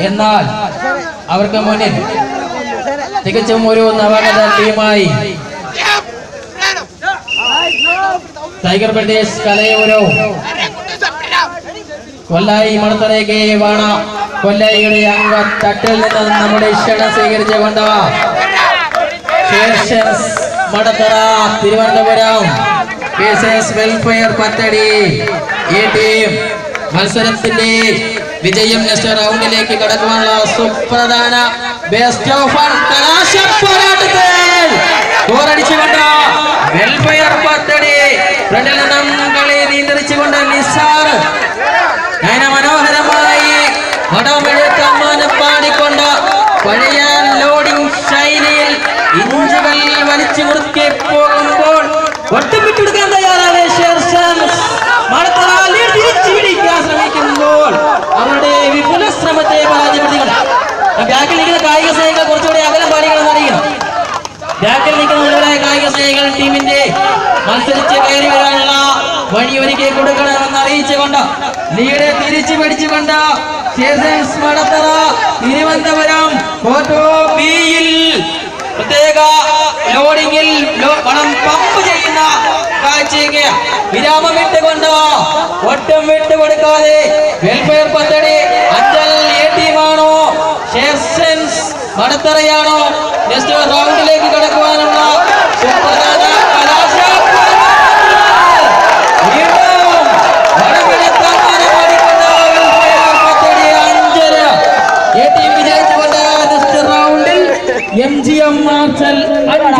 എന്നാൽ അവർക്ക് മുന്നിൽ തികച്ചും ഒരു നവാഗത ടീമായി. ടൈഗർ ബ്രിട്ടീഷ് കലയൂരോ. കൊല്ലായി മണത്തറയ്ക്ക് വേണ. കൊല്ലായിയുടെ അംഗ തട്ടിൽ നിന്ന് നമ്മുടെ ക്ഷണം സ്വീകരിച്ചുകൊണ്ട് ശേഷൻസ് മടത്തറ തിരുവനന്തപുരം. വെൽഫെയർ പത്തടി ഈ ടീം മത്സരത്തിന്റെ വിജയം നെക്സ്റ്റ് റൗണ്ടിലേക്ക് കടക്കുവാനുള്ള സുപ്രധാന ബെസ്റ്റ് ഓഫ് കലാശ പോരാട്ടത്തിൽ. ഗോളടിച്ചുകൊണ്ട് വെൽഫെയർ പത്തടി. ഫ്രണ്ടിൽ നിന്നും കളി നിയന്ത്രിച്ചുകൊണ്ട് നിസാർ അങ്ങനെ മനോഹരമായി വടമെഴുത്തമ്മാനം പാടിക്കൊണ്ട് പഴയ ലോഡിംഗ് ശൈലിയിൽ ഇഞ്ചുകൾ വലിച്ചു മുറുക്കി ബാക്കിൽ നിൽക്കുന്ന മുഴുവനായ കായിക സ്നേഹികൾ ടീമിന്റെ മത്സരിച്ച് കയറി വരാനുള്ള വഴിയൊരുക്കി കൊടുക്കണമെന്ന് അറിയിച്ചുകൊണ്ട് ലീഡ് തിരിച്ചു പിടിച്ചുകൊണ്ട് സീസൺസ് മടത്തറ തിരുവനന്തപുരം ബിയിൽ പ്രത്യേക ലോഡിങ്ങിൽ പണം പമ്പ് ചെയ്യുന്ന കാഴ്ചയ്ക്ക് വിരാമം വിട്ടുകൊണ്ട് ഒട്ടും വിട്ടുകൊടുക്കാതെ വെൽഫെയർ പദ്ധതി അഞ്ചൽ എ ടീമാണോ ഷെർസൻസ് മടത്തറയാണോ നെക്സ്റ്റ് റൗണ്ടിലേക്ക് കടക്കുവാനുള്ള സുപ്രധാന എം ജി എം മാർച്ചൽ അഞ്ചൽ